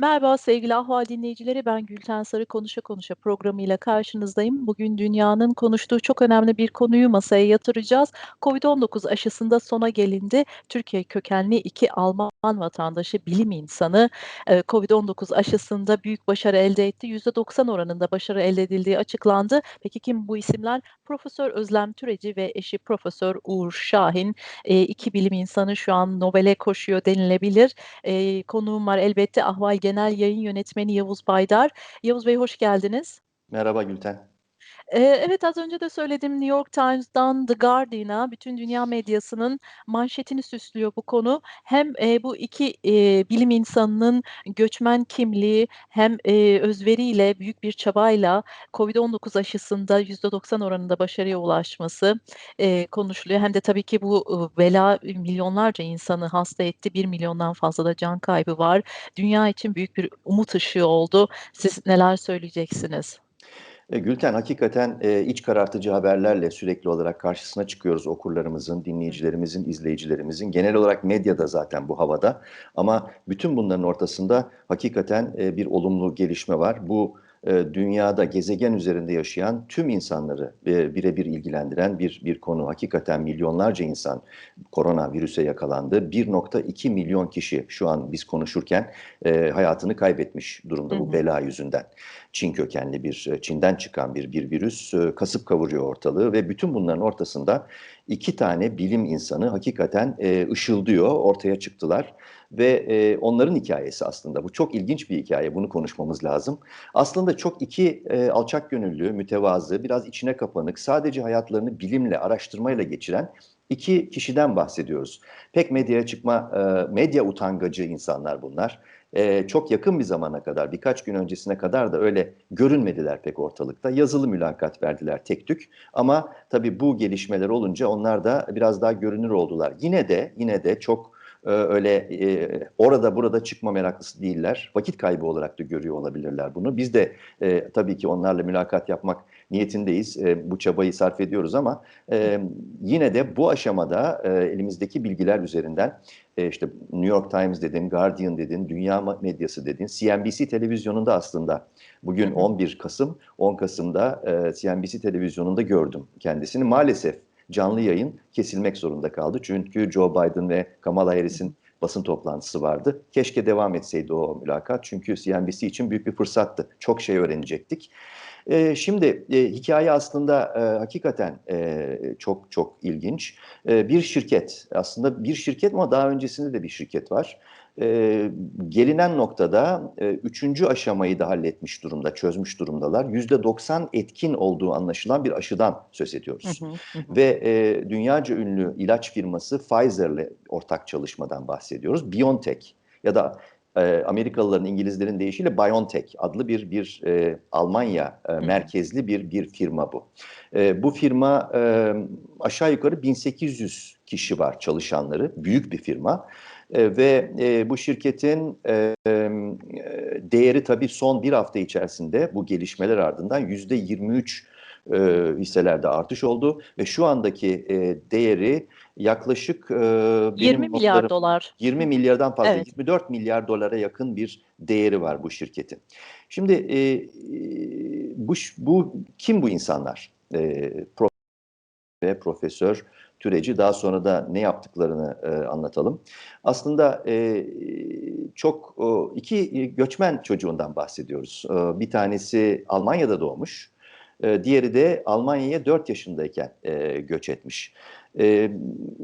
Merhaba sevgili Ahval dinleyicileri, ben Gülten Sarı Konuşa Konuşa programıyla karşınızdayım. Bugün dünyanın konuştuğu çok önemli bir konuyu masaya yatıracağız. Covid-19 aşısında sona gelindi. Türkiye kökenli iki Alman vatandaşı, bilim insanı eee, Covid-19 aşısında büyük başarı elde etti. %90 oranında başarı elde edildiği açıklandı. Peki kim bu isimler? Profesör Özlem Türeci ve eşi Profesör Uğur Şahin. Eee, iki bilim insanı şu an Nobel'e koşuyor denilebilir. Eee, konuğum var elbette Ahval Genel Yayın Yönetmeni Yavuz Baydar. Yavuz Bey hoş geldiniz. Merhaba Gülten. Evet, az önce de söyledim, New York Times'dan The Guardian'a bütün dünya medyasının manşetini süslüyor bu konu. Hem, eee, bu 2 eee, bilim insanının göçmen kimliği hem, eee, özveriyle, büyük bir çabayla Covid-19 aşısında %90 oranında başarıya ulaşması, eee, konuşuluyor. Hem de tabii ki bu, bela milyonlarca insanı hasta etti. 1.000.000'dan fazla da can kaybı var. Dünya için büyük bir umut ışığı oldu. Siz neler söyleyeceksiniz? Eee, Gülten, hakikaten, eee, iç karartıcı haberlerle sürekli olarak karşısına çıkıyoruz okurlarımızın, dinleyicilerimizin, izleyicilerimizin. Genel olarak medya da zaten bu havada ama bütün bunların ortasında hakikaten, eee, bir olumlu gelişme var. Bu, dünyada, gezegen üzerinde yaşayan tüm insanları, eee, bire bir ilgilendiren bir bir konu. Hakikaten milyonlarca insan koronavirüse yakalandı. 1.2 milyon kişi şu an biz konuşurken, eee, hayatını kaybetmiş Hı durumda bu bela yüzünden. Çin kökenli bir, Çin'den çıkan bir bir virüs, kasıp kavuruyor ortalığı ve bütün bunların ortasında 2 tane bilim insanı hakikaten, ışıldıyor, ortaya çıktılar ve, eee, onların hikâyesi aslında bu. Çok ilginç bir hikâye, bunu konuşmamız lazım. Aslında çok 2, eee, alçak gönüllü, mütevazı, biraz içine kapanık, sadece hayatlarını bilimle, araştırmayla geçiren 2 kişiden bahsediyoruz. Pek medyaya çıkma, eee, medya utangacı insanlar bunlar. Eee, çok yakın bir zamana kadar, birkaç gün öncesine kadar da öyle görünmediler pek ortalıkta. Yazılı mülakat verdiler tektük ama tabii bu gelişmeler olunca onlar da biraz daha görünür oldular. Yine de yine de çok, eee, öyle, eee, orada burada çıkma meraklısı değiller. Vakit kaybı olarak da görüyor olabilirler bunu. Biz de, eee, tabii ki onlarla mülakat yapmak niyetindeyiz. Eee, bu çabayı sarf ediyoruz ama, emm, yine de bu aşamada, eee, elimizdeki bilgiler üzerinden, eee, işte New York Times dedin, Guardian dedin, dünya medyası dedin, CNBC televizyonunda aslında bugün hı. 11 Kasım, 10 Kasım'da, eee, CNBC televizyonunda gördüm kendisini. Maalesef canlı yayın kesilmek zorunda kaldı. Çünkü Joe Biden ve Kamala. Harris'in basın toplantısı vardı. Keşke devam etseydi o mülakat çünkü CNBC için büyük bir fırsattı. Çok şey öğrenecektik. Eee, şimdi, eee, hikâye aslında, eee, hakikaten, eee, çok çok ilginç. Eee, bir şirket, aslında bir şirket ama daha öncesinde de bir şirket var. Eee, gelinen noktada, eee, 3'üncü aşamayı da halletmiş durumda, çözmüş durumdalar. %90 etkin olduğu anlaşılan bir aşıdan söz ediyoruz hı. Hı hı. ve, eee, dünyaca ünlü ilaç firması Pfizer'le ortak çalışmadan bahsediyoruz. BioNTech ya da, eee, Amerikalıların, İngilizlerin deyişiyle BioNTech adlı bir bir, eee, Almanya, hı. merkezli bir bir firma bu. Eee, bu firma, emm, aşağı yukarı 1.800 kişi var çalışanları, büyük bir firma, eee, ve, eee, bu şirketin, eee, değeri tabii son 1 hafta içerisinde bu gelişmeler ardından %23, eee, hisselerde artış oldu ve şu andaki, eee, değeri yaklaşık, eee, benim notlarım $20.000.000.000 20 milyardan fazla, Evet. $24 milyar dolara yakın bir değeri var bu şirketin. Şimdi, eee, bu bu kim bu insanlar? Eee, Prof. ve Profesör Türeci. Daha sonra da ne yaptıklarını, eee, anlatalım. Aslında, eee, çok, 2, iii, göçmen çocuğundan bahsediyoruz. Eee, bir tanesi Almanya'da doğmuş, eee, diğeri de Almanya'ya 4 yaşındayken, eee, göç etmiş. Eee,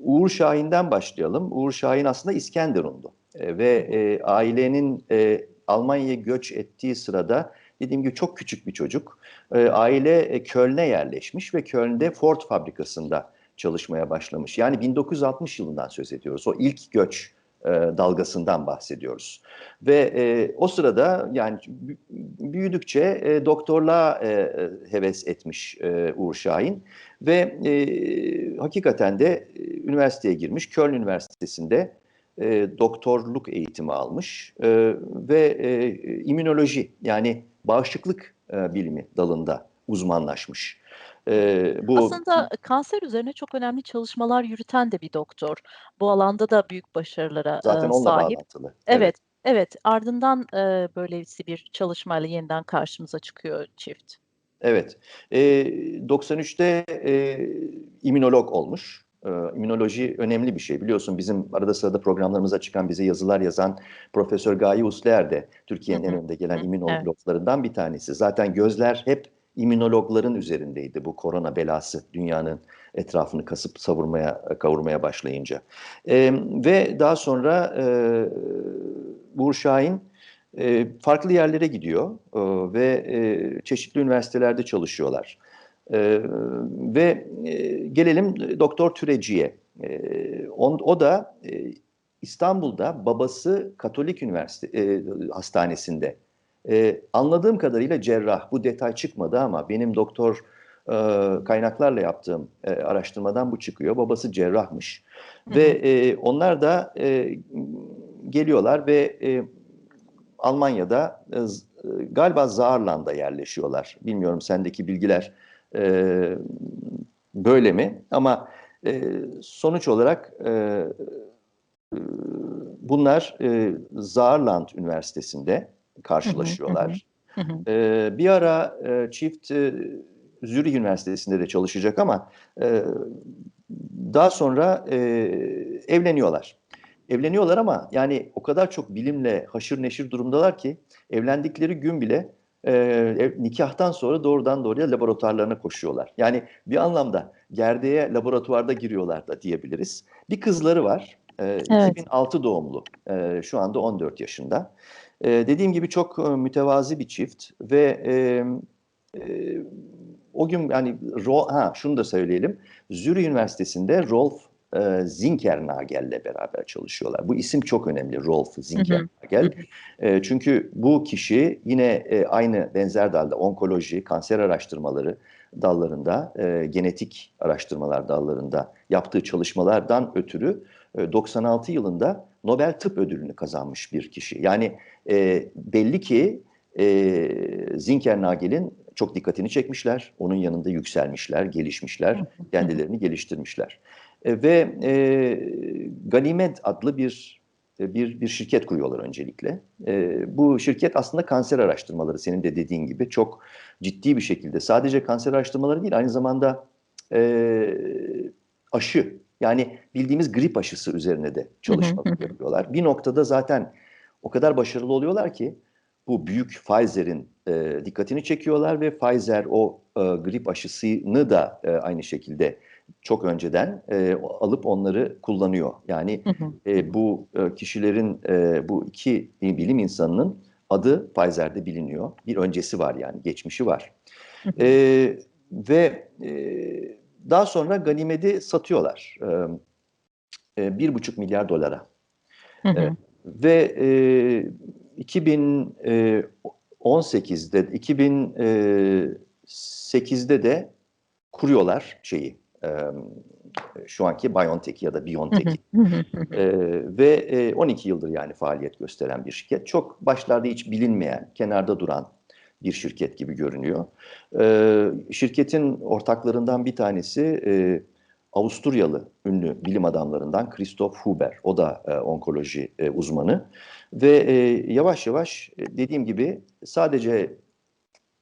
Uğur Şahin'den başlayalım. Uğur Şahin aslında İskenderunlu, eee, ve, eee, ailenin, eee, Almanya'ya göç ettiği sırada dediğim gibi çok küçük bir çocuk. Eee, aile, eee, Köln'e yerleşmiş ve Köln'de Ford fabrikasında çalışmaya başlamış. Yani 1960 yılından söz ediyoruz. O ilk göç, eee, dalgasından bahsediyoruz ve, eee, o sırada yani büyüdükçe, eee, doktorluğa, eee, heves etmiş, eee, Uğur Şahin ve, eee, hakikaten de, eee, üniversiteye girmiş. Köln Üniversitesi'nde, eee, doktorluk eğitimi almış, eee, ve, eee, immünoloji yani bağışıklık, eee, bilimi dalında uzmanlaşmış. Eee, bu Aslında kanser üzerine çok önemli çalışmalar yürüten de bir doktor. Bu alanda da büyük başarılara, Zaten onunla sahip. bağlantılı. Evet. Evet. Evet, ardından, eee, böylesi bir çalışmayla yeniden karşımıza çıkıyor çift. Evet. Eee, 93'te, eee, immünolog olmuş. Eee, immünoloji önemli bir şey. Biliyorsun bizim arada sırada programlarımıza çıkan, bize yazılar yazan Profesör Gaye Usluer de Türkiye'nin en önde gelen hı. Evet. immünologlarından bir tanesi. Zaten gözler hep immünologların üzerindeydi bu korona belası dünyanın etrafını kasıp savurmaya, kavurmaya başlayınca. Emm, ve daha sonra, eee, Uğur Şahin, eee, farklı yerlere gidiyor, eee, ve, eee, çeşitli üniversitelerde çalışıyorlar. Eee, ve, eee, gelelim Doktor Türeci'ye. Eee, on o da, eee, İstanbul'da babası Katolik Üniversite eee, hastanesinde. Eee, anladığım kadarıyla cerrah. Bu detay çıkmadı ama benim doktor, eee, kaynaklarla yaptığım, eee, araştırmadan bu çıkıyor. Babası cerrahmış Hı ve, eee, onlar da, eee, geliyorlar ve, eee, Almanya'da, z eee, galiba Saarland'a yerleşiyorlar. Bilmiyorum sendeki bilgiler, eee, böyle mi? Ama, eee, sonuç olarak, eee, ııı, bunlar, eee, Saarland Üniversitesi'nde. Karşılaşıyorlar. Eee, bir ara, eee, çift, eee, Zürih Üniversitesi'nde de çalışacak ama, eee, daha sonra, eee, evleniyorlar. Evleniyorlar ama yani o kadar çok bilimle haşır neşir durumdalar ki evlendikleri gün bile, eee, ev nikâhtan sonra doğrudan doğruya laboratuvarlarına koşuyorlar. Yani bir anlamda gerdeğe laboratuvarda giriyorlar da diyebiliriz. Bir kızları var. Eee, Evet. 2006 doğumlu. Eee, şu anda 14 yaşında. Eee, dediğim gibi çok, eee, mütevazi bir çift ve, emm, eee, o gün yani ro ha, şunu da söyleyelim. Zürih Üniversitesi'nde Rolf, eee, Zinkernagel'le beraber çalışıyorlar. Bu isim çok önemli Rolf Hı hı. Hı Zinkernagel. Eee, çünkü bu kişi yine, eee, aynı benzer dalda onkoloji, kanser araştırmaları dallarında, eee, genetik araştırmalar dallarında yaptığı çalışmalardan ötürü, eee, 96 yılında Nobel Tıp Ödülünü kazanmış bir kişi. Yani, eee, belli ki, eee, Zinkernagel'in çok dikkatini çekmişler. Onun yanında yükselmişler, gelişmişler, kendilerini geliştirmişler. Eee, ve, eee, Ganimed adlı bir, eee, bir bir şirket kuruyorlar öncelikle. Eee, bu şirket aslında kanser araştırmaları senin de dediğin gibi çok ciddi bir şekilde sadece kanser araştırmaları değil aynı zamanda, eee, aşı yani bildiğimiz grip aşısı üzerine de çalışmalar yapıyorlar. Bir noktada zaten o kadar başarılı oluyorlar ki bu büyük Pfizer'in, eee, dikkatini çekiyorlar ve Pfizer o, eee, grip aşısını da, eee, aynı şekilde çok önceden, eee, alıp onları kullanıyor. Yani, hı. bu, eee, kişilerin, eee, bu 2 bilim insanının adı Pfizer'de biliniyor. Bir öncesi var yani, geçmişi var. Eee, ve, eee, daha sonra Ganimed'i satıyorlar. Emm, eee, $1,5 Hı Eee, hı. ve, eee, 2000 eee, o 18'de 2008'de de kuruyorlar şeyi, emm, şu anki BioNTech'i ya da Hı hı. Hı hı. Hı hı. Eee, ve, eee, 12 yıldır yani faaliyet gösteren bir şirket. Çok başlarda hiç bilinmeyen, kenarda duran bir şirket gibi görünüyor. Eee, şirketin ortaklarından bir tanesi, eee, Avusturyalı ünlü bilim adamlarından Christoph Huber. O da, eee, onkoloji, eee, uzmanı ve, eee, yavaş yavaş, eee, dediğim gibi sadece,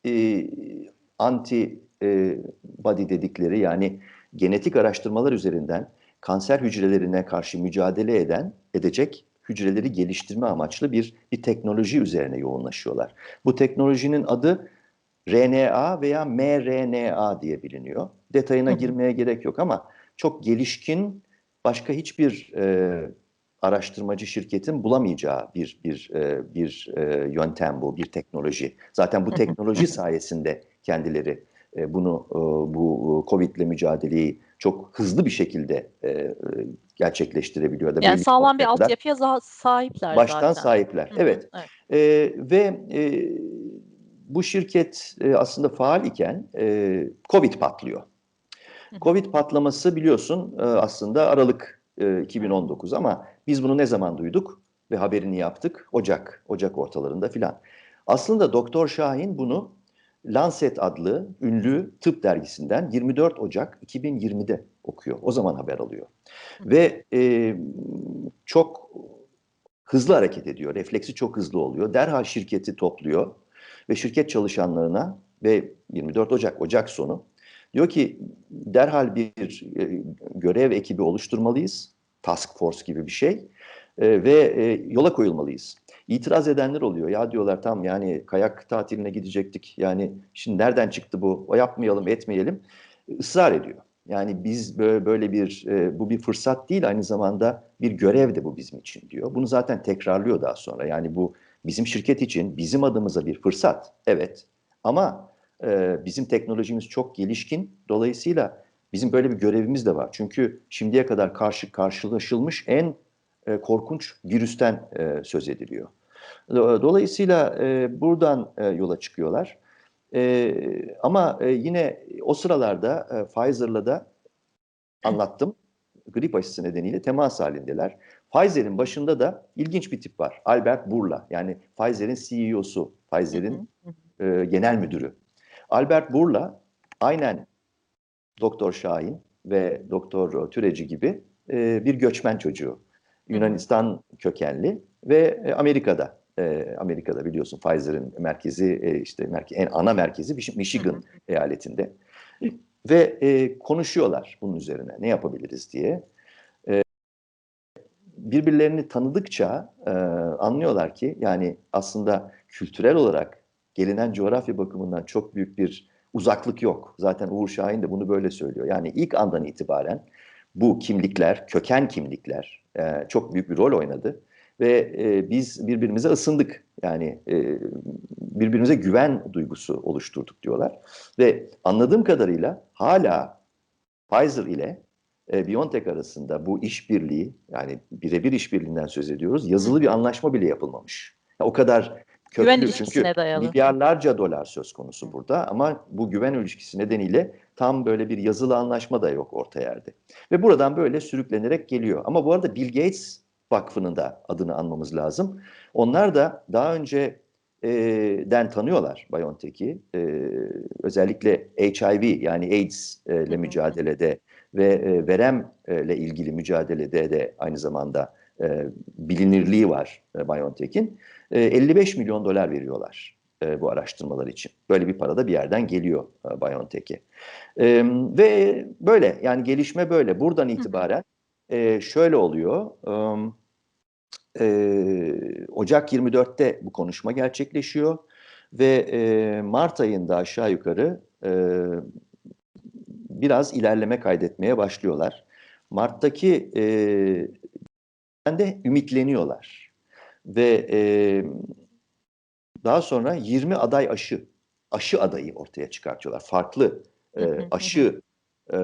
eee, anti eee, body dedikleri yani genetik araştırmalar üzerinden kanser hücrelerine karşı mücadele eden edecek hücreleri geliştirme amaçlı bir bir teknoloji üzerine yoğunlaşıyorlar. Bu teknolojinin adı RNA veya mRNA diye biliniyor. Detayına girmeye gerek yok ama çok gelişkin başka hiçbir, eee, araştırmacı şirketin bulamayacağı bir bir, eee, bir, eee, yöntem bu, bir teknoloji. Zaten bu teknoloji sayesinde kendileri, eee, bunu, ııı, bu COVID'le mücadeleyi çok hızlı bir şekilde, eee, gerçekleştirebiliyor da Yani sağlam bir altyapıya sahipler Baştan zaten. sahipler. Hı hı. Evet, Evet. eee, ve, eee, bu şirket, eee, aslında faal iken, eee, COVID patlıyor. Hı hı. COVID patlaması biliyorsun, aslında aralık, eee, Evet. 2019 ama biz bunu ne zaman duyduk ve haberini yaptık? Ocak, ocak ortalarında filan. Aslında Doktor Şahin bunu Lancet adlı ünlü tıp dergisinden 24 Ocak 2020'de okuyor. O zaman haber alıyor ve, emm, çok hızlı hareket ediyor. Refleksi çok hızlı oluyor. Derhal şirketi topluyor ve şirket çalışanlarına ve 24 Ocak, Ocak sonu diyor ki derhal bir e, görev ekibi oluşturmalıyız. Task Force gibi bir şey. E, ve e, yola koyulmalıyız. İtiraz edenler oluyor. Ya diyorlar tam yani kayak tatiline gidecektik. Yani şimdi nereden çıktı bu? O yapmayalım, etmeyelim. Israr ediyor. Yani biz böyle bir, e, bu bir fırsat değil aynı zamanda bir görev de bu bizim için diyor. Bunu zaten tekrarlıyor daha sonra. Yani bu bizim şirket için bizim adımıza bir fırsat. Evet ama e, bizim teknolojimiz çok gelişkin. Dolayısıyla bizim böyle bir görevimiz de var. Çünkü şimdiye kadar karşı karşılaşılmış en e, korkunç virüsten söz ediliyor. Dolayısıyla e, buradan e, yola çıkıyorlar. E, ama e, yine o sıralarda e, Pfizer'la da anlattım. Grip aşısı nedeniyle temas halindeler. Pfizer'in başında da ilginç bir tip var. Albert Burla. Yani Pfizer'in CEO'su, Pfizer'in e, genel müdürü. Albert Burla aynen Doktor Şahin ve Doktor Türeci gibi e, bir göçmen çocuğu. Yunanistan kökenli ve Amerika'da e, Amerika'da biliyorsun Pfizer'in merkezi e, işte merke, en ana merkezi Michigan eyaletinde ve e, konuşuyorlar bunun üzerine ne yapabiliriz diye. E, birbirlerini tanıdıkça e, anlıyorlar ki yani aslında kültürel olarak gelinen coğrafya bakımından çok büyük bir uzaklık yok. Zaten Uğur Şahin de bunu böyle söylüyor. Yani ilk andan itibaren bu kimlikler, köken kimlikler e, çok büyük bir rol oynadı ve e, biz birbirimize ısındık. Yani e, birbirimize güven duygusu oluşturduk diyorlar. Ve anladığım kadarıyla hala Pfizer ile e, BioNTech arasında bu işbirliği yani birebir işbirliğinden söz ediyoruz. Yazılı bir anlaşma bile yapılmamış. Ya, o kadar köklü güven çünkü dayalı. milyarlarca dolar söz konusu burada ama bu güven ilişkisi nedeniyle tam böyle bir yazılı anlaşma da yok orta yerde. Ve buradan böyle sürüklenerek geliyor. Ama bu arada Bill Gates Vakfı'nın da adını anmamız lazım. Onlar da daha önce e, den tanıyorlar BioNTech'i. E, özellikle HIV yani AIDS e, ile mücadelede ve e, veremle ilgili mücadelede de aynı zamanda e, bilinirliği var e, BioNTech'in. E, 55 milyon dolar veriyorlar e, bu araştırmalar için. Böyle bir para da bir yerden geliyor e, BioNTech'e. E, ve böyle yani gelişme böyle. Buradan itibaren e, şöyle oluyor. E, e, Ocak 24'te bu konuşma gerçekleşiyor ve e, Mart ayında aşağı yukarı e, biraz ilerleme kaydetmeye başlıyorlar. Mart'taki e, de ümitleniyorlar ve e, daha sonra 20 aday aşı, aşı adayı ortaya çıkartıyorlar. Farklı e, aşı e,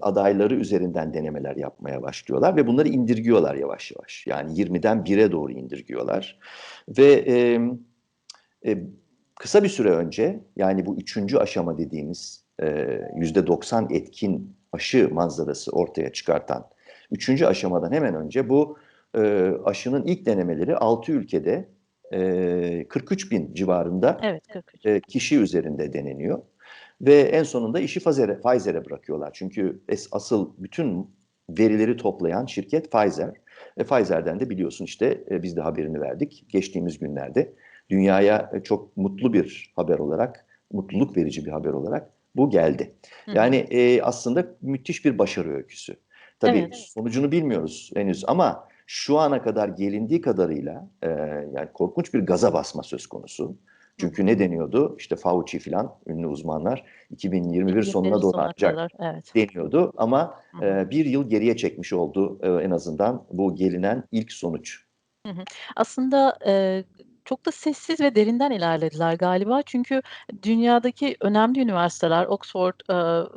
adayları üzerinden denemeler yapmaya başlıyorlar ve bunları indirgiyorlar yavaş yavaş. Yani 20'den 1'e doğru indirgiyorlar. Ve e, e, kısa bir süre önce yani bu üçüncü aşama dediğimiz yüzde 90 etkin aşı manzarası ortaya çıkartan üçüncü aşamadan hemen önce bu e, aşının ilk denemeleri 6 ülkede e, 43 bin civarında evet, 43. E, kişi üzerinde deneniyor. Ve en sonunda işi Pfizer'e, Pfizer'e bırakıyorlar. Çünkü es, asıl bütün verileri toplayan şirket Pfizer. Ve Pfizer'den de biliyorsun işte e, biz de haberini verdik. Geçtiğimiz günlerde dünyaya e, çok mutlu bir haber olarak, mutluluk verici bir haber olarak bu geldi. Yani e, aslında müthiş bir başarı öyküsü. Tabii evet. sonucunu bilmiyoruz henüz ama şu ana kadar gelindiği kadarıyla e, yani korkunç bir gaza basma söz konusu. Çünkü ne deniyordu? İşte Fauci filan ünlü uzmanlar 2021 sonuna doğru ancak evet. deniyordu. Ama e, bir yıl geriye çekmiş oldu e, en azından bu gelinen ilk sonuç. Hı hı. Aslında e, çok da sessiz ve derinden ilerlediler galiba. Çünkü dünyadaki önemli üniversiteler, Oxford e,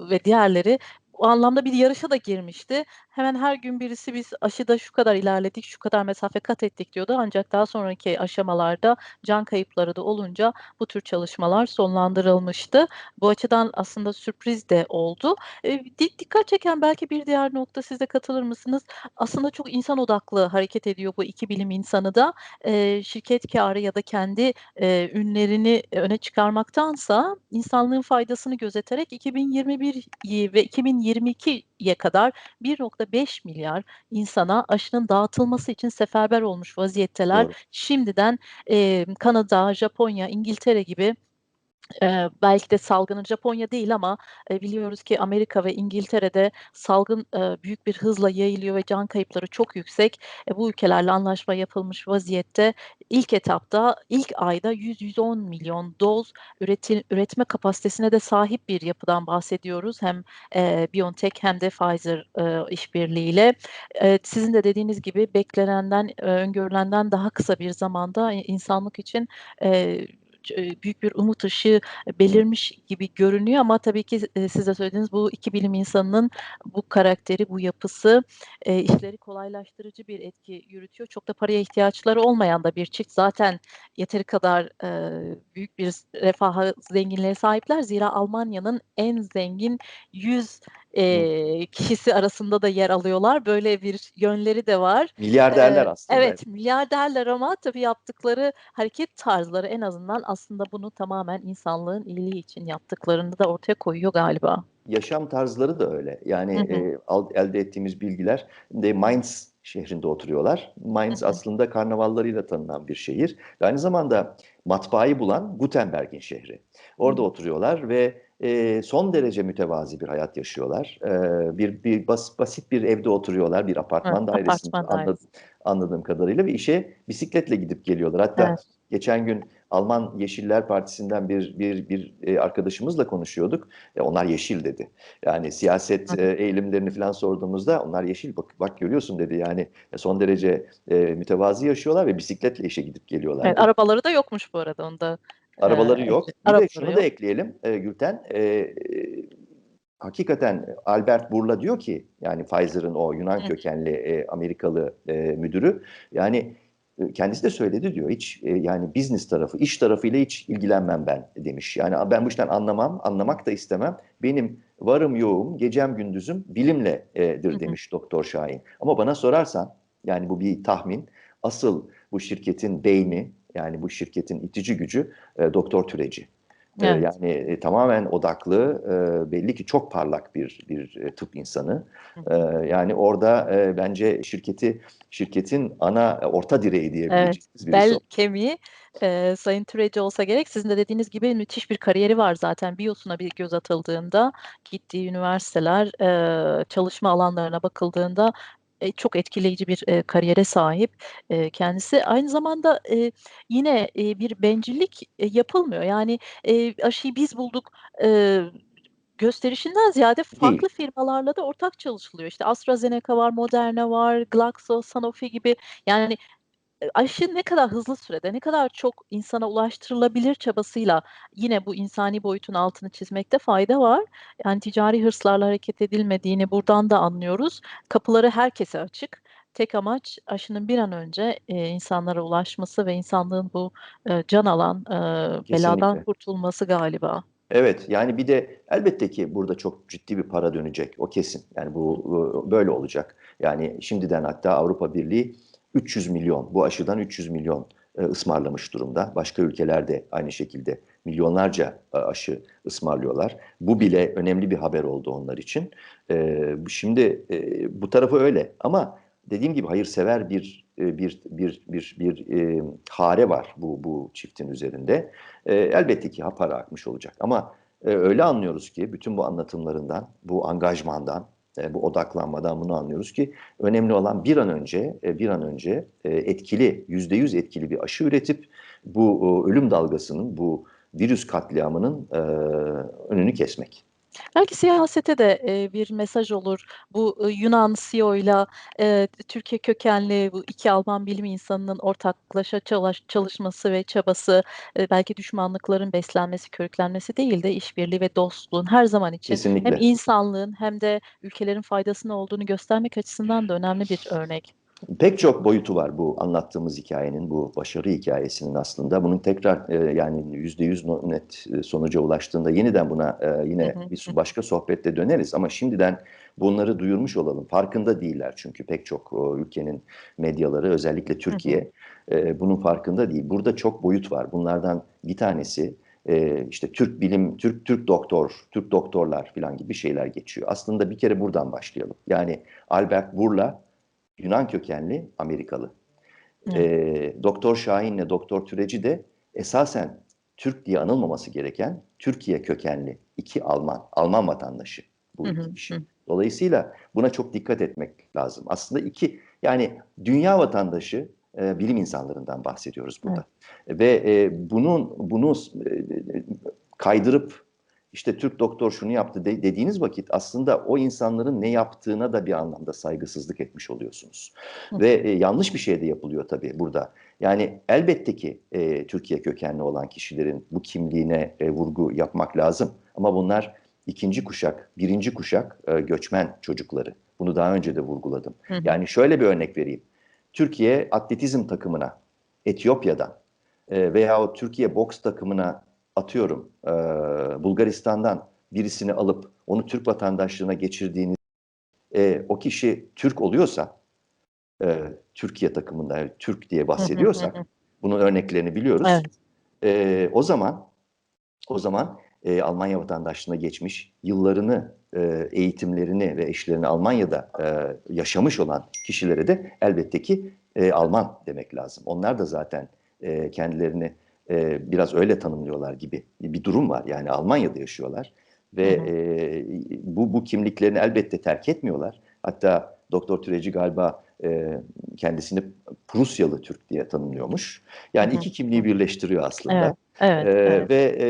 ve diğerleri o anlamda bir yarışa da girmişti. Hemen her gün birisi biz aşıda şu kadar ilerledik, şu kadar mesafe kat ettik diyordu. Ancak daha sonraki aşamalarda can kayıpları da olunca bu tür çalışmalar sonlandırılmıştı. Bu açıdan aslında sürpriz de oldu. E, dikkat çeken belki bir diğer nokta siz de katılır mısınız? Aslında çok insan odaklı hareket ediyor bu iki bilim insanı da. E, şirket karı ya da kendi e, ünlerini öne çıkarmaktansa insanlığın faydasını gözeterek 2021'yi ve 2020 2022'ye kadar 1.5 milyar insana aşının dağıtılması için seferber olmuş vaziyetteler. Doğru. Şimdiden e, Kanada, Japonya, İngiltere gibi Eee, belki de salgının Japonya değil ama, eee, biliyoruz ki Amerika ve İngiltere'de salgın, eee, büyük bir hızla yayılıyor ve can kayıpları çok yüksek. E, bu ülkelerle anlaşma yapılmış vaziyette. İlk etapta, ilk ayda 100-110 milyon doz üreti üretme kapasitesine de sahip bir yapıdan bahsediyoruz. Hem, eee, BioNTech hem de Pfizer, eee, işbirliğiyle. Eee, sizin de dediğiniz gibi beklenenden, eee, öngörülenden daha kısa bir zamanda insanlık için, ç büyük bir umut ışığı belirmiş gibi görünüyor ama tabii ki, siz de söylediğiniz bu 2 bilim insanının bu karakteri, bu yapısı, işleri kolaylaştırıcı bir etki yürütüyor. Çok da paraya ihtiyaçları olmayan da bir çift. Zaten yeteri kadar, büyük bir refaha, zenginliğe sahipler. Zira Almanya'nın en zengin 100, Eee, kişisi arasında da yer alıyorlar. Böyle bir yönleri de var. Milyarderler aslında. evet, milyarderler ama tabii yaptıkları hareket tarzları en azından aslında bunu tamamen insanlığın iyiliği için yaptıklarını da ortaya koyuyor galiba. Yaşam tarzları da öyle. Yani, Hı hı. al elde ettiğimiz bilgiler de Mainz şehrinde oturuyorlar. Mainz Hı hı. aslında karnavallarıyla tanınan bir şehir ve aynı zamanda matbaayı bulan Gutenberg'in şehri. Hı Orada hı. oturuyorlar ve, eee, son derece mütevazi bir hayat yaşıyorlar. Eee, bir bir bas basit bir evde oturuyorlar, bir Evet, apartman dairesinde apartman anlad dairesi. anladığım kadarıyla ve işe bisikletle gidip geliyorlar. Hatta Evet. geçen gün Alman Yeşiller Partisi'nden bir bir bir, eee, arkadaşımızla konuşuyorduk. E, onlar yeşil dedi. Yani siyaset, eee, eğilimlerini filan sorduğumuzda onlar yeşil. Bak bak görüyorsun dedi. Yani son derece, eee, mütevazi yaşıyorlar ve bisikletle işe gidip geliyorlar Evet, arabaları da yokmuş bu arada onu Arabaları yok. ekle Bir de şunu da yok. ekleyelim, eee, Gülten. Eee, hakikaten Albert Bourla diyor ki, yani Pfizer'ın o Yunan kökenli, eee, Amerikalı, eee, müdürü, yani, ııı, kendisi de söyledi diyor. Hiç, eee, yani business tarafı, iş tarafıyla hiç ilgilenmem ben demiş. Yani ben bu işten anlamam, anlamak da istemem. Benim varım yoğum, gecem gündüzüm bilimle eee, Hı dir hı. demiş Doktor Şahin. Ama bana sorarsan, yani bu bir tahmin, asıl bu şirketin beyni, yani bu şirketin itici gücü, eee, Doktor Türeci. Eee, Evet. yani, eee, tamamen odaklı, eee, belli ki çok parlak bir bir, eee, tıp insanı. Eee, yani orada, eee, bence şirketi şirketin ana, orta direği Evet, diyebileceğimiz birisi bel o. kemiği, eee, Sayın Türeci olsa gerek. Sizin de dediğiniz gibi müthiş bir kariyeri var zaten. Biyosuna bir göz atıldığında, gittiği üniversiteler, eee, çalışma alanlarına bakıldığında, eee, çok etkileyici bir, eee, kariyere sahip, eee, kendisi. Aynı zamanda, eee, yine, eee, bir bencillik, eee, yapılmıyor. Yani, eee, aşıyı biz bulduk, eee, gösterişinden ziyade Değil. farklı firmalarla da ortak çalışılıyor. İşte AstraZeneca var, Moderna var, Glaxo, Sanofi gibi. Yani, aşı ne kadar hızlı sürede, ne kadar çok insana ulaştırılabilir çabasıyla yine bu insani boyutun altını çizmekte fayda var. Yani ticari hırslarla hareket edilmediğini buradan da anlıyoruz. Kapıları herkese açık. Tek amaç aşının bir an önce, eee, insanlara ulaşması ve insanlığın bu, eee, can alan, eee, beladan kurtulması galiba. Evet, yani bir de elbette ki burada çok ciddi bir para dönecek, o kesin. Yani bu, böyle olacak. Yani şimdiden hatta Avrupa Birliği 300 milyon, bu aşıdan 300 milyon, eee, ısmarlamış durumda. Başka ülkeler de aynı şekilde milyonlarca a aşı ısmarlıyorlar. Bu bile önemli bir haber oldu onlar için. Eee, şimdi, eee, bu tarafı öyle ama dediğim gibi hayırsever bir, bir bir bir bir, eee, hare var bu bu çiftin üzerinde. Eee, elbette ki ha para akmış olacak ama, eee, öyle anlıyoruz ki bütün bu anlatımlarından, bu angajmandan, bu odaklanmadan bunu anlıyoruz ki önemli olan bir an önce, eee, bir an önce, eee, etkili, %100 etkili bir aşı üretip bu, ölüm dalgasının, bu virüs katliamının, önünü kesmek. Belki siyasete de, eee, bir mesaj olur. Bu, ııı, Yunan CEO'yla, eee, Türkiye kökenli bu 2 Alman bilim insanının ortaklaşa çalaş çalışması ve çabası, eee, belki düşmanlıkların beslenmesi, körüklenmesi değil de işbirliği ve dostluğun her zaman için hem Kesinlikle. insanlığın hem de ülkelerin faydasına olduğunu göstermek açısından da önemli bir örnek. Pek çok boyutu var bu anlattığımız hikâyenin, bu başarı hikâyesinin aslında. Bunun tekrar, eee, yani %100 no net, eee, sonuca ulaştığında yeniden buna, Hı yine bir başka sohbette döneriz ama şimdiden bunları duyurmuş olalım. Farkında değiller çünkü pek çok, ooo, ülkenin medyaları özellikle. Türkiye, eee, bunun farkında değil. Burada çok boyut var. Bunlardan bir tanesi, e, işte Türk bilim, Türk Türk doktor, Türk doktorlar falan gibi şeyler geçiyor. Aslında bir kere buradan başlayalım. Yani Albert Burla Yunan kökenli Amerikalı. E, Doktor Şahin'le Doktor Türeci de esasen Türk diye anılmaması gereken Türkiye kökenli iki Alman, Alman vatandaşı bu iki kişi. Dolayısıyla buna çok dikkat etmek lazım. Aslında iki yani dünya vatandaşı e, bilim insanlarından bahsediyoruz burada. Evet. Ve e, bunun bunu e, kaydırıp işte Türk doktor şunu yaptı de, dediğiniz vakit aslında o insanların ne yaptığına da bir anlamda saygısızlık etmiş oluyorsunuz. Hı. Ve e, yanlış bir şey de yapılıyor tabii burada. Yani elbette ki e, Türkiye kökenli olan kişilerin bu kimliğine e, vurgu yapmak lazım. Ama bunlar ikinci kuşak, birinci kuşak e, göçmen çocukları. Bunu daha önce de vurguladım. Hı. Yani şöyle bir örnek vereyim. Türkiye atletizm takımına Etiyopya'dan e, veya Türkiye boks takımına atıyorum e, Bulgaristan'dan birisini alıp onu Türk vatandaşlığına geçirdiğiniz e, o kişi Türk oluyorsa e, Türkiye takımında yani Türk diye bahsediyorsak bunun örneklerini biliyoruz. Evet. E, o zaman o zaman e, Almanya vatandaşlığına geçmiş, yıllarını, e, eğitimlerini ve eşlerini Almanya'da e, yaşamış olan kişilere de elbette ki e, Alman demek lazım. Onlar da zaten e, kendilerini e, biraz öyle tanımlıyorlar gibi bir durum var. Yani Almanya'da yaşıyorlar ve hı hı. E, bu, bu kimliklerini elbette terk etmiyorlar. Hatta Doktor Türeci galiba e, kendisini Prusyalı Türk diye tanımlıyormuş. Yani hı hı. iki kimliği birleştiriyor aslında. Evet. Evet, ee, evet. Ve e,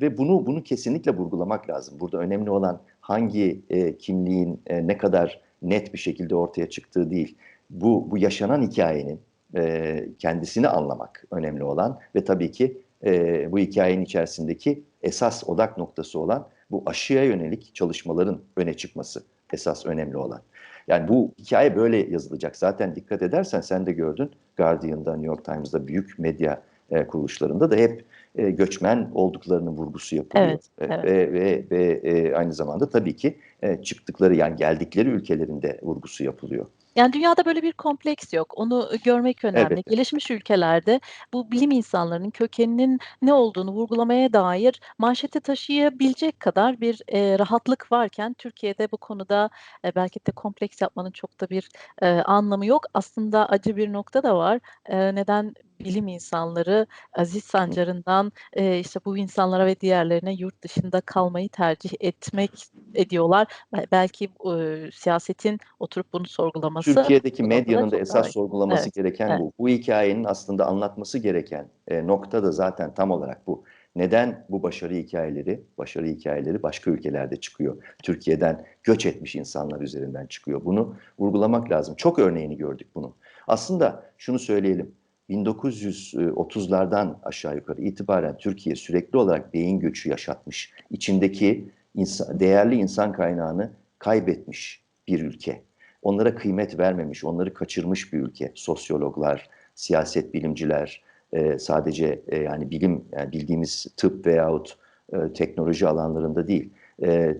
ve bunu bunu kesinlikle vurgulamak lazım. Burada önemli olan hangi e, kimliğin e, ne kadar net bir şekilde ortaya çıktığı değil. Bu bu yaşanan hikayenin e, kendisini anlamak önemli olan ve tabii ki e, bu hikayenin içerisindeki esas odak noktası olan bu aşıya yönelik çalışmaların öne çıkması esas önemli olan. Yani bu hikaye böyle yazılacak. Zaten dikkat edersen sen de gördün Guardian'da, New York Times'da büyük medya e, kuruluşlarında da hep e, göçmen olduklarının vurgusu yapılıyor. Evet, e, evet. Ve, ve, ve e, aynı zamanda tabii ki e, çıktıkları yani geldikleri ülkelerinde vurgusu yapılıyor. Yani dünyada böyle bir kompleks yok. Onu görmek önemli. Evet. Gelişmiş ülkelerde bu bilim insanlarının kökeninin ne olduğunu vurgulamaya dair manşete taşıyabilecek kadar bir e, rahatlık varken Türkiye'de bu konuda e, belki de kompleks yapmanın çok da bir e, anlamı yok. Aslında acı bir nokta da var. E, neden bilim insanları Aziz Sancar'ından e, işte bu insanlara ve diğerlerine yurt dışında kalmayı tercih etmek ediyorlar. Belki e, siyasetin oturup bunu sorgulaması. Türkiye'deki medyanın da esas sorgulaması evet, gereken evet. bu. Bu hikayenin aslında anlatması gereken e, nokta da zaten tam olarak bu. Neden bu başarı hikayeleri, başarı hikayeleri başka ülkelerde çıkıyor? Türkiye'den göç etmiş insanlar üzerinden çıkıyor. Bunu vurgulamak lazım. Çok örneğini gördük bunun. Aslında şunu söyleyelim. 1930'lardan aşağı yukarı itibaren Türkiye sürekli olarak beyin göçü yaşatmış. İçindeki insan, değerli insan kaynağını kaybetmiş bir ülke. Onlara kıymet vermemiş, onları kaçırmış bir ülke. Sosyologlar, siyaset bilimciler, e, sadece e, yani bilim, yani bildiğimiz tıp veyahut e, teknoloji alanlarında değil, e,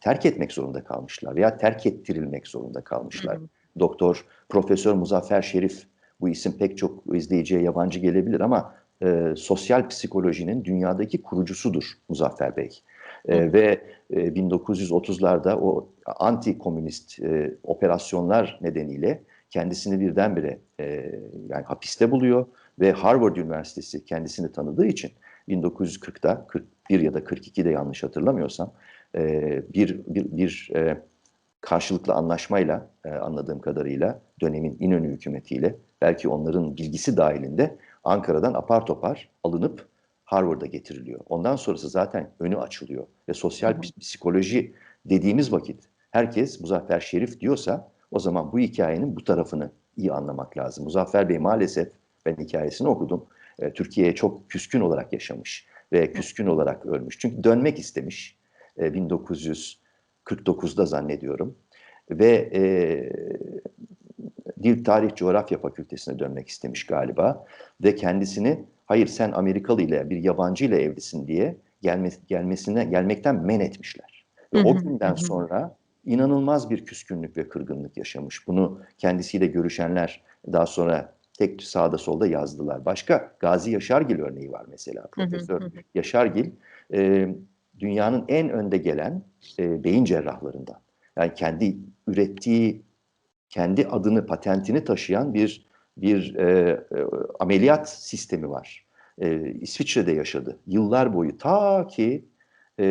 terk etmek zorunda kalmışlar veya terk ettirilmek zorunda kalmışlar. Hı hı. Doktor Profesör Muzaffer Şerif bu isim pek çok izleyiciye yabancı gelebilir ama e, sosyal psikolojinin dünyadaki kurucusudur Muzaffer Bey. E, ve e, 1930'larda o anti-komünist e, operasyonlar nedeniyle kendisini birdenbire e, yani hapiste buluyor ve Harvard Üniversitesi kendisini tanıdığı için 1940'da 41 ya da 42'de yanlış hatırlamıyorsam e, bir bir, bir e, karşılıklı anlaşmayla e, anladığım kadarıyla dönemin İnönü hükümetiyle belki onların bilgisi dahilinde Ankara'dan apar topar alınıp Harvard'a getiriliyor. Ondan sonrası zaten önü açılıyor ve sosyal hı hı. psikoloji dediğimiz vakit herkes Muzaffer Şerif diyorsa o zaman bu hikayenin bu tarafını iyi anlamak lazım. Muzaffer Bey maalesef ben hikayesini okudum. E, Türkiye'ye çok küskün olarak yaşamış ve küskün olarak ölmüş. Çünkü dönmek istemiş e, 1949'da zannediyorum ve e, Dil Tarih Coğrafya Fakültesine dönmek istemiş galiba ve kendisini hayır sen Amerikalı ile bir yabancı ile evlisin diye gelme, gelmesine gelmekten men etmişler. Ve o günden sonra inanılmaz bir küskünlük ve kırgınlık yaşamış. Bunu kendisiyle görüşenler daha sonra tek sağda solda yazdılar. Başka Gazi Yaşargil örneği var mesela. Profesör. Yaşargil e, dünyanın en önde gelen e, beyin cerrahlarından. Yani kendi ürettiği, kendi adını, patentini taşıyan bir bir e, e, ameliyat sistemi var. E, İsviçre'de yaşadı. Yıllar boyu ta ki e,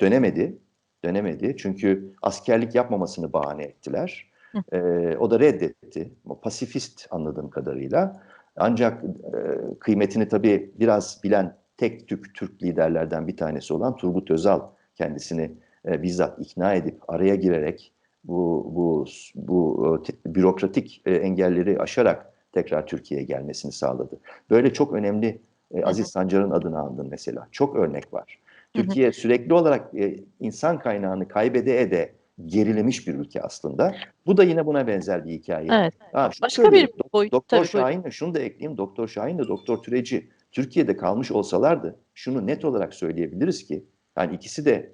dönemedi. Dönemedi çünkü askerlik yapmamasını bahane ettiler. E, o da reddetti. O pasifist anladığım kadarıyla. Ancak e, kıymetini tabii biraz bilen tek tük Türk liderlerden bir tanesi olan Turgut Özal kendisini e, bizzat ikna edip araya girerek bu bu bu e, bürokratik e, engelleri aşarak tekrar Türkiye'ye gelmesini sağladı. Böyle çok önemli e, Aziz Sancar'ın adını andın mesela. Çok örnek var. Türkiye sürekli olarak e, insan kaynağını kaybede ede gerilemiş bir ülke aslında. Bu da yine buna benzer bir hikaye. Evet. Ha, Başka bir boyut Doktor buyurun. Şahin'le şunu da ekleyeyim. Doktor Şahin de Doktor Türeci Türkiye'de kalmış olsalardı şunu net olarak söyleyebiliriz ki yani ikisi de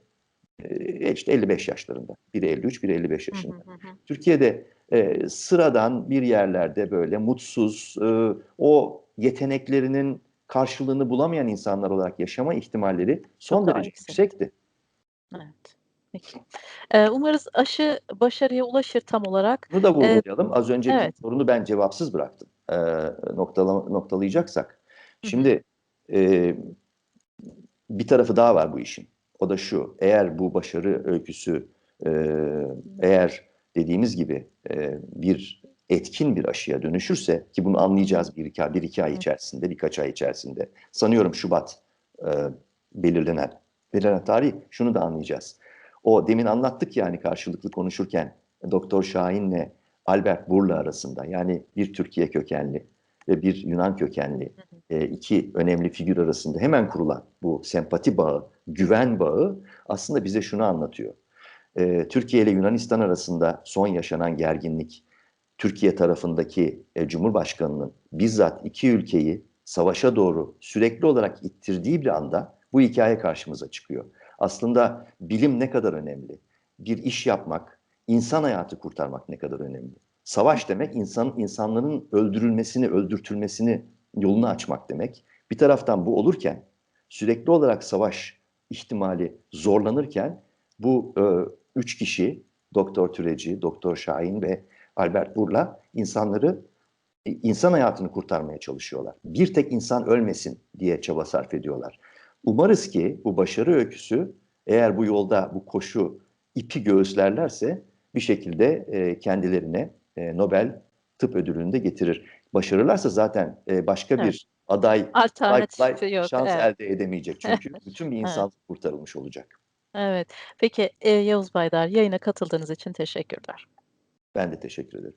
e, işte 55 yaşlarında. Biri 53, biri 55 Hı hı yaşında. hı hı. Türkiye'de e, sıradan bir yerlerde böyle mutsuz, e, o yeteneklerinin karşılığını bulamayan insanlar olarak yaşama ihtimalleri son Çok derece yüksek. yüksekti. Evet. Peki. Umarız aşı başarıya ulaşır tam olarak. Bunu da vurgulayalım. Az önceki Evet. sorunu ben cevapsız bıraktım. E, noktala, noktalayacaksak. Hı hı. Şimdi e, bir tarafı daha var bu işin. O da şu. Eğer bu başarı öyküsü e, eğer dediğimiz gibi e, bir etkin bir aşıya dönüşürse ki bunu anlayacağız bir iki, bir iki ay içerisinde, birkaç ay içerisinde. Sanıyorum Şubat e, belirlenen. Belirlenen tarih şunu da anlayacağız. O demin anlattık yani karşılıklı konuşurken Doktor Şahin'le Albert Burla arasında yani bir Türkiye kökenli ve bir Yunan kökenli e, iki önemli figür arasında hemen kurulan bu sempati bağı, güven bağı aslında bize şunu anlatıyor. E, Türkiye ile Yunanistan arasında son yaşanan gerginlik, Türkiye tarafındaki e, Cumhurbaşkanı'nın bizzat iki ülkeyi savaşa doğru sürekli olarak ittirdiği bir anda bu hikaye karşımıza çıkıyor. Aslında bilim ne kadar önemli? Bir iş yapmak, insan hayatı kurtarmak ne kadar önemli? Savaş demek insan insanların öldürülmesini, öldürtülmesini yolunu açmak demek. Bir taraftan bu olurken sürekli olarak savaş ihtimali zorlanırken bu e, üç kişi Doktor Türeci, Doktor Şahin ve Albert Burla insanları e, insan hayatını kurtarmaya çalışıyorlar. Bir tek insan ölmesin diye çaba sarf ediyorlar. Umarız ki bu başarı öyküsü eğer bu yolda bu koşu ipi göğüslerlerse bir şekilde e, kendilerine e, Nobel Tıp Ödülünü de getirir. Başarırlarsa zaten e, başka Evet. bir aday Alternatifi yok. şans Evet. elde edemeyecek. Çünkü bütün bir Evet. insan kurtarılmış olacak. Evet. Peki, eee, Yavuz Baydar yayına katıldığınız için teşekkürler. Ben de teşekkür ederim.